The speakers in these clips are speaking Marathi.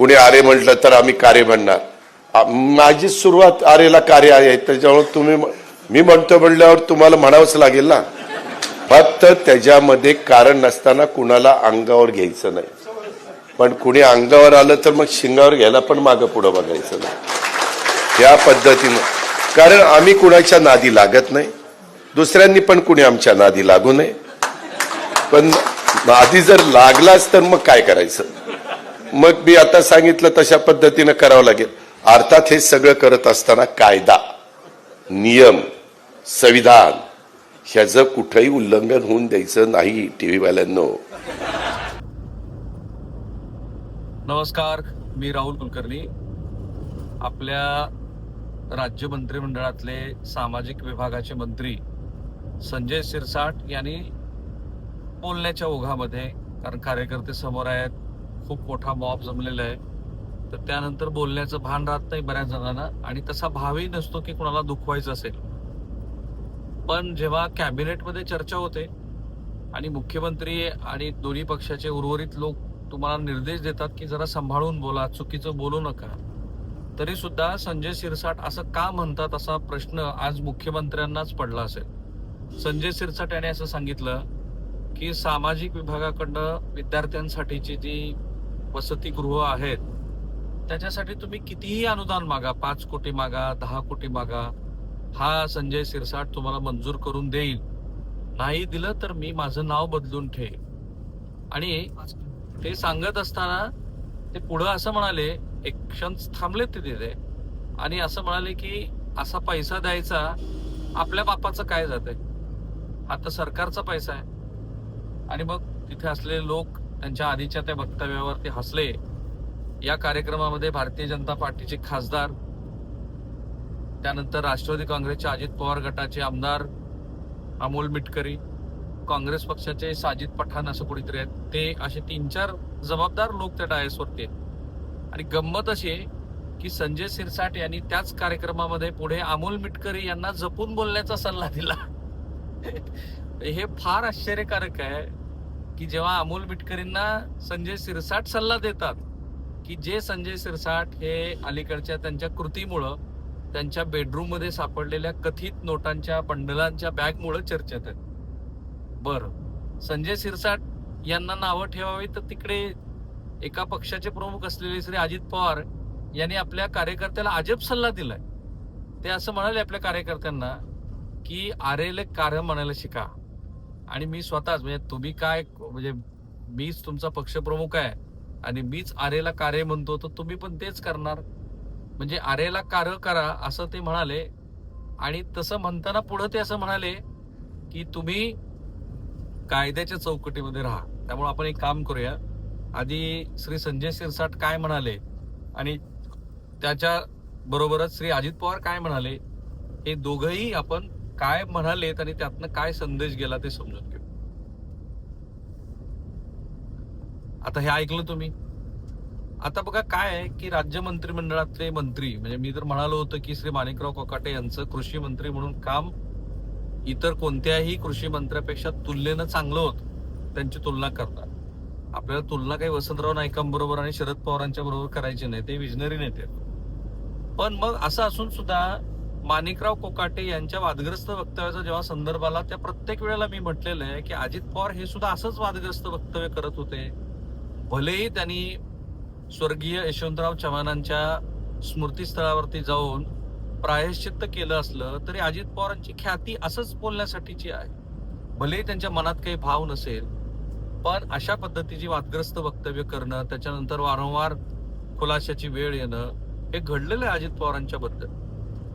कुणी आरे म्हटलं तर आम्ही कार्य म्हणणार. माझी सुरुवात आरेला कार्य आहे त्याच्यामुळे तुम्ही मी म्हणतो म्हणल्यावर तुम्हाला म्हणावंच लागेल ना. फक्त त्याच्यामध्ये कारण नसताना कुणाला अंगावर घ्यायचं नाही. पण कुणी अंगावर आलं तर मग शिंगावर घ्यायला पण मागं पुढं बघायचं नाही. या पद्धतीनं. कारण आम्ही कुणाच्या नादी लागत नाही. दुसऱ्यांनी पण कुणी आमच्या नादी लागू नये. पण नादी जर लागलाच तर मग काय करायचं? मग मी आता सांगितलं तशा पद्धतीनं करावं लागेल. अर्थात हे सगळं करत असताना कायदा नियम संविधान ह्याचं कुठंही उल्लंघन होऊन द्यायचं नाही टीव्ही वाल्यांनो नमस्कार मी राहुल कुलकर्णी. आपल्या राज्य मंत्रिमंडळातले सामाजिक विभागाचे मंत्री संजय सिरसाट यांनी बोलण्याच्या ओघामध्ये कारण कार्यकर्ते समोर आहेत खूप मोठा मॉब जमलेला आहे. तर त्यानंतर बोलण्याचं भान राहत नाही बऱ्याच जणांना आणि तसा भावही नसतो की कुणाला दुखवायचं असेल. पण जेव्हा कॅबिनेटमध्ये चर्चा होते आणि मुख्यमंत्री आणि दोन्ही पक्षाचे उर्वरित लोक तुम्हाला निर्देश देतात की जरा सांभाळून बोला चुकीचं बोलू नका तरी सुद्धा संजय सिरसाट असं का म्हणतात असा प्रश्न आज मुख्यमंत्र्यांनाच पडला असेल. संजय सिरसाट यांनी असं सांगितलं की सामाजिक विभागाकडनं विद्यार्थ्यांसाठीची जी वसतिगृह आहेत. त्याच्यासाठी तुम्ही कितीही अनुदान मागा पाच कोटी मागा दहा कोटी मागा हा संजय सिरसाट तुम्हाला मंजूर करून देईल. नाही दिलं तर मी माझं नाव बदलून ठेव आणि ते सांगत असताना ते पुढं असं म्हणाले एक क्षण थांबले ते तिथे. आणि असं म्हणाले की असा पैसा द्यायचा आपल्या बापाचं काय जाते आहे आता सरकारचा पैसा आहे. आणि मग तिथे असलेले लोक त्यांच्या आधीच्या त्या वक्तव्यावरती हसले. या कार्यक्रमामध्ये भारतीय जनता पार्टीचे खासदार त्यानंतर राष्ट्रवादी काँग्रेसचे अजित पवार गटाचे आमदार अमोल मिटकरी काँग्रेस पक्षाचे साजिद पठाण असं कोणीतरी आहेत. ते असे तीन चार जबाबदार लोक त्या डायसवरती आहेत. आणि गंमत अशी आहे की संजय सिरसाट यांनी त्याच कार्यक्रमामध्ये पुढे अमोल मिटकरी यांना जपून बोलण्याचा सल्ला दिला. हे फार आश्चर्यकारक आहे. की जेव्हा अमोल बिटकरींना संजय सिरसाट सल्ला देतात की जे संजय सिरसाट हे अलीकडच्या त्यांच्या कृतीमुळं त्यांच्या बेडरूममध्ये सापडलेल्या कथित नोटांच्या बंडलांच्या बॅगमुळे चर्चेत आहेत. बरं. संजय सिरसाट यांना नावं ठेवावी तर तिकडे एका पक्षाचे प्रमुख असलेले श्री अजित पवार यांनी आपल्या कार्यकर्त्याला अजब सल्ला दिलाय. ते असं म्हणाले आपल्या कार्यकर्त्यांना की आरेले कार्य म्हणायला शिका. आणि मी स्वतःच म्हणजे तुम्ही काय म्हणजे मीच तुमचा पक्षप्रमुख आहे आणि मीच आरेला कार्य म्हणतो तर तुम्ही पण तेच करणार. म्हणजे आरेला कार्य करा असं ते म्हणाले आणि तसं म्हणताना पुढं ते असं म्हणाले की तुम्ही कायद्याच्या चौकटीमध्ये राहा. त्यामुळे आपण एक काम करूया. आधी श्री संजय शिरसाट काय म्हणाले आणि त्याच्या बरोबरच श्री अजित पवार काय म्हणाले हे दोघंही आपण काय म्हणालेत आणि त्यातनं काय संदेश गेला ते समजून घेऊ. आता हे ऐकलं तुम्ही? आता बघा काय आहे की राज्य मंत्रिमंडळातले मंत्री म्हणजे मी तर म्हणालो होतं की श्री माणिकराव कोकाटे यांचं कृषी मंत्री म्हणून काम इतर कोणत्याही कृषी मंत्र्यापेक्षा तुलनेनं चांगलं होतं. त्यांची तुलना करतात. आपल्याला तुलना काही वसंतराव नाईकांबरोबर आणि शरद पवारांच्या बरोबर करायची नाही ते विजनरी नेते आहेत. पण मग असं असून सुद्धा माणिकराव कोकाटे यांच्या वादग्रस्त वक्तव्याचा जेव्हा संदर्भ आला त्या प्रत्येक वेळेला मी म्हटलेलं आहे की अजित पवार हे सुद्धा असंच वादग्रस्त वक्तव्य करत होते. भलेही त्यांनी स्वर्गीय यशवंतराव चव्हाणांच्या स्मृतीस्थळावरती जाऊन प्रायश्चित्त केलं असलं तरी अजित पवारांची ख्याती असंच बोलण्यासाठीची आहे. भलेही त्यांच्या मनात काही भाव नसेल पण अशा पद्धतीची वादग्रस्त वक्तव्य करणं त्याच्यानंतर वारंवार खुलाशाची वेळ येणं हे घडलेलं आहे अजित पवारांच्या बद्दल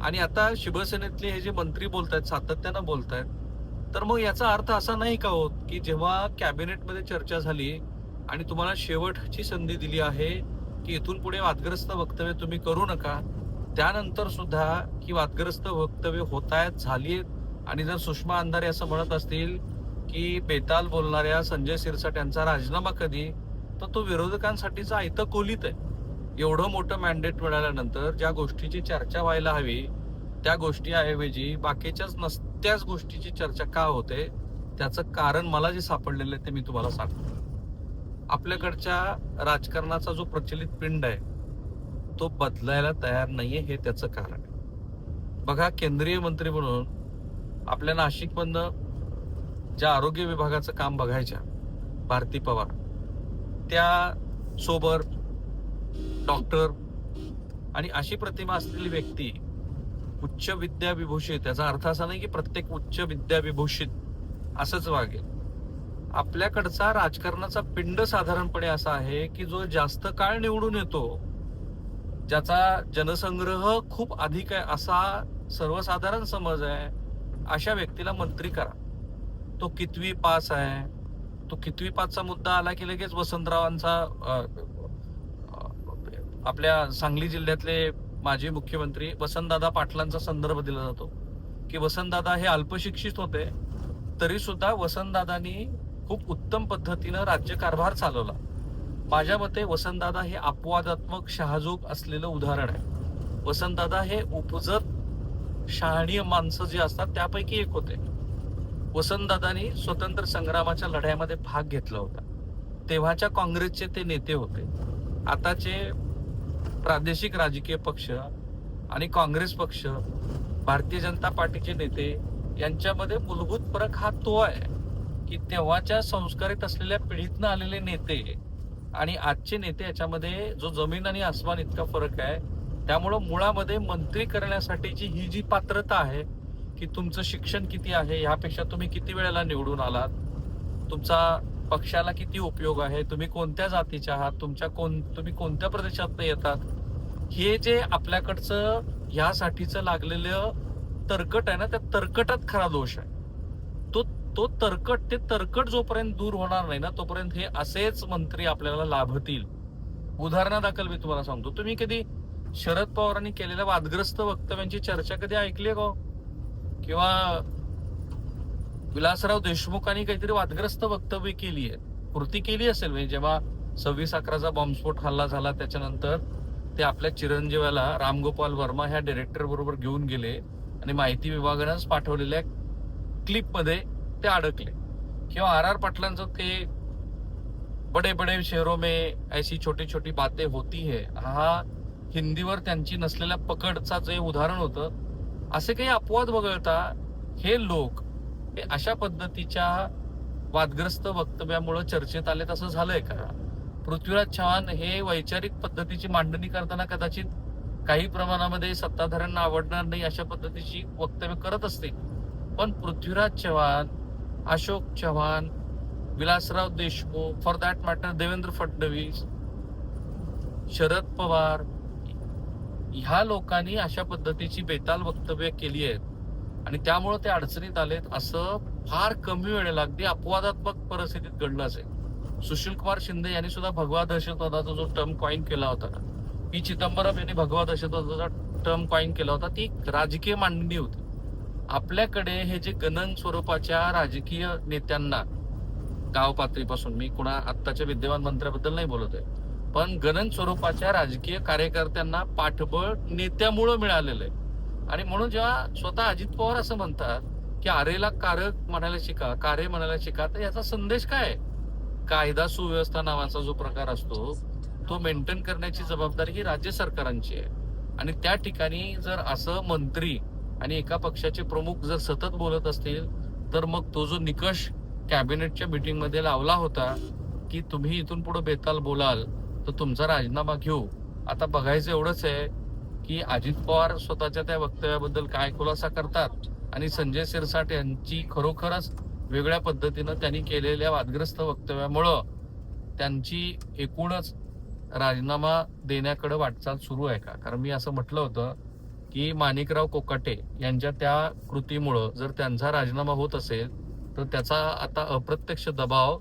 आणि आता शिवसेनेतले हे जे मंत्री बोलत आहेत सातत्यानं बोलत आहेत तर मग याचा अर्थ असा नाही का होत की जेव्हा कॅबिनेटमध्ये चर्चा झाली आणि तुम्हाला शेवटची संधी दिली आहे की इथून पुढे वादग्रस्त वक्तव्य तुम्ही करू नका त्यानंतर सुद्धा ही वादग्रस्त वक्तव्य होत आहेत झाली आहेत आणि जर सुषमा अंधारे असं म्हणत असतील की बेताल बोलणाऱ्या संजय सिरसाट यांचा राजीनामा कधी तर तो विरोधकांसाठीचा आयतं कोलीत आहे. एवढं मोठं मॅन्डेट मिळाल्यानंतर ज्या गोष्टीची चर्चा व्हायला हवी त्या गोष्टीऐवजी बाकीच्याच नसत्याच गोष्टीची चर्चा का होते त्याचं कारण मला जे सापडलेलं आहे ते मी तुम्हाला सांगतो. आपल्याकडच्या राजकारणाचा जो प्रचलित पिंड आहे तो बदलायला तयार नाहीये हे त्याचं कारण आहे. बघा केंद्रीय मंत्री म्हणून आपल्या नाशिकमधनं ज्या आरोग्य विभागाचं काम बघायच्या भारती पवार त्या सोबत डॉक्टर आणि अशी प्रतिमा असलेली व्यक्ती उच्च विद्याविभूषित याचा अर्थ असा नाही की प्रत्येक उच्च विद्याविभूषित असंच वागेल. आपल्याकडचा राजकारणाचा पिंड साधारणपणे असा आहे की जो जास्त काळ निवडून येतो ज्याचा जनसंग्रह खूप अधिक आहे असा सर्वसाधारण समज आहे अशा व्यक्तीला मंत्री करा. तो कितवी पास आहे? तो कितवी पासचा मुद्दा आला की लगेच वसंतरावांचा आपल्या सांगली जिल्ह्यातले माजी मुख्यमंत्री वसंतदादा पाटलांचा संदर्भ दिला जातो. की वसंतदादा हे अल्पशिक्षित होते तरी सुद्धा वसंतदादांनी खूप उत्तम पद्धतीनं राज्यकारभार चालवला. माझ्या मते वसंतदादा हे अपवादात्मक शहाजोग असलेलं उदाहरण आहे. वसंतदादा हे उपजत शहाणीय माणसं जी असतात त्यापैकी एक होते. वसंतदादांनी स्वतंत्र संग्रामाच्या लढ्यामध्ये भाग घेतला होता. तेव्हाच्या काँग्रेसचे ते नेते होते. आताचे प्रादेशिक राजकीय पक्ष आणि काँग्रेस पक्ष भारतीय जनता पार्टीचे नेते यांच्यामध्ये मूलभूत फरक हा तो आहे की तेव्हाच्या संस्कारित असलेल्या पिढीतनं आलेले नेते आणि आजचे नेते याच्यामध्ये जो जमीन आणि आसमान इतका फरक आहे त्यामुळं मुळामध्ये मंत्री करण्यासाठीची ही जी पात्रता आहे की तुमचं शिक्षण किती आहे ह्यापेक्षा तुम्ही किती वेळेला निवडून आलात तुमचा पक्षाला किती उपयोग आहे? तुम्ही कोणत्या जातीचे आहात? तुमच्या कोण तुम्ही कोणत्या प्रदेशात येतात? हे जे आपल्याकडचं ह्यासाठीचं लागलेलं तरकट आहे ना त्या तरकटात खरा दोष आहे. तो तो तरकट ते तरकट जोपर्यंत दूर होणार नाही ना तोपर्यंत हे असेच मंत्री आपल्याला लाभतील. उदाहरणादाखल मी तुम्हाला सांगतो. तुम्ही कधी शरद पवारांनी केलेल्या वादग्रस्त वक्तव्यांची चर्चा कधी ऐकली आहे का हो? किंवा विलासराव देशमुखांनी काहीतरी वादग्रस्त वक्तव्य केली आहे. कृती केली असेल म्हणजे जेव्हा सव्वीस अकराचा बॉम्बस्फोट हल्ला झाला त्याच्यानंतर ते आपल्या चिरंजीवाला रामगोपाल वर्मा ह्या डिरेक्टर बरोबर घेऊन गेले आणि माहिती विभागानंच पाठवलेल्या क्लिपमध्ये ते अडकले. किंवा आर आर पाटलांचं ते बडे बडे शहरों में ऐसी छोटी छोटी बातें होती है हा हिंदीवर त्यांची नसलेल्या पकडचा जे उदाहरण होतं. असे काही अपवाद वगळता हे लोक हे अशा पद्धतीच्या वादग्रस्त वक्तव्यामुळे चर्चेत आले तसं झालंय का पृथ्वीराज चव्हाण हे वैचारिक पद्धतीची मांडणी करताना कदाचित काही प्रमाणामध्ये सत्ताधाऱ्यांना आवडणार नाही अशा पद्धतीची वक्तव्य करत असते पण Prithviraj Chavan Ashok Chavan Vilasrao Deshmukh for that matter Devendra Fadnavis Sharad Pawar ह्या लोकांनी अशा पद्धतीची बेताल वक्तव्य केली आहेत. आणि त्यामुळे ते अडचणीत आलेत असं फार कमी वेळेला अगदी अपवादात्मक परिस्थितीत घडलं असेल. सुशील कुमार शिंदे यांनी सुद्धा भगवा दहशतवादाचा जो टर्म कॉईन केला होता पी चिदंबरम यांनी भगवा दहशतवादाचा टर्म कॉईन केला होता ती राजकीय मांडणी होती. आपल्याकडे हे जे गणन स्वरूपाच्या राजकीय नेत्यांना गाव पातळीपासून मी कुणा आत्ताच्या विद्यमान मंत्र्याबद्दल नाही बोलत आहे पण गणन स्वरूपाच्या राजकीय कार्यकर्त्यांना पाठबळ नेत्यामुळं मिळालेलं आहे. आणि म्हणून जेव्हा स्वतः अजित पवार असं म्हणतात की आरेला कारक म्हणायला शिका कारे म्हणायला शिका तर याचा संदेश काय? कायदा सुव्यवस्था नावाचा जो प्रकार असतो तो मेंटेन करण्याची जबाबदारी ही राज्य सरकारांची आहे. आणि त्या ठिकाणी जर असं मंत्री आणि एका पक्षाचे प्रमुख जर सतत बोलत असतील तर मग तो जो निकष कॅबिनेटच्या मिटिंगमध्ये लावला होता की तुम्ही इथून पुढे बेताल बोलाल तर तुमचा राजीनामा घेऊ. आता बघायचं एवढंच आहे की अजित पवार स्वतःच्या त्या वक्तव्याबद्दल काय खुलासा करतात आणि संजय सिरसाट यांची खरोखरच वेगळ्या पद्धतीनं त्यांनी केलेल्या वादग्रस्त वक्तव्यामुळं त्यांची एकूणच राजीनामा देण्याकडे वाटचाल सुरू आहे का? कारण मी असं म्हटलं होतं की माणिकराव कोकाटे यांच्या त्या कृतीमुळं जर त्यांचा राजीनामा होत असेल तर त्याचा आता अप्रत्यक्ष दबाव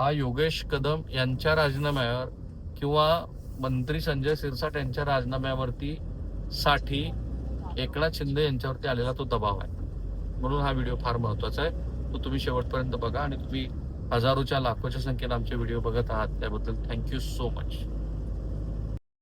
हा योगेश कदम यांच्या राजीनाम्यावर किंवा मंत्री संजय सिरसाट यांच्या राजीनाम्यावरती साठी एकनाथ शिंदे यांच्यावरती आलेला तो दबाव आहे. म्हणून हा व्हिडिओ फार महत्त्वाचा आहे. तो तुम्ही शेवटपर्यंत बघा आणि तुम्ही हजारोच्या लाखोच्या संख्येने आमचे व्हिडिओ बघत आहात. त्याबद्दल थँक्यू सो मच.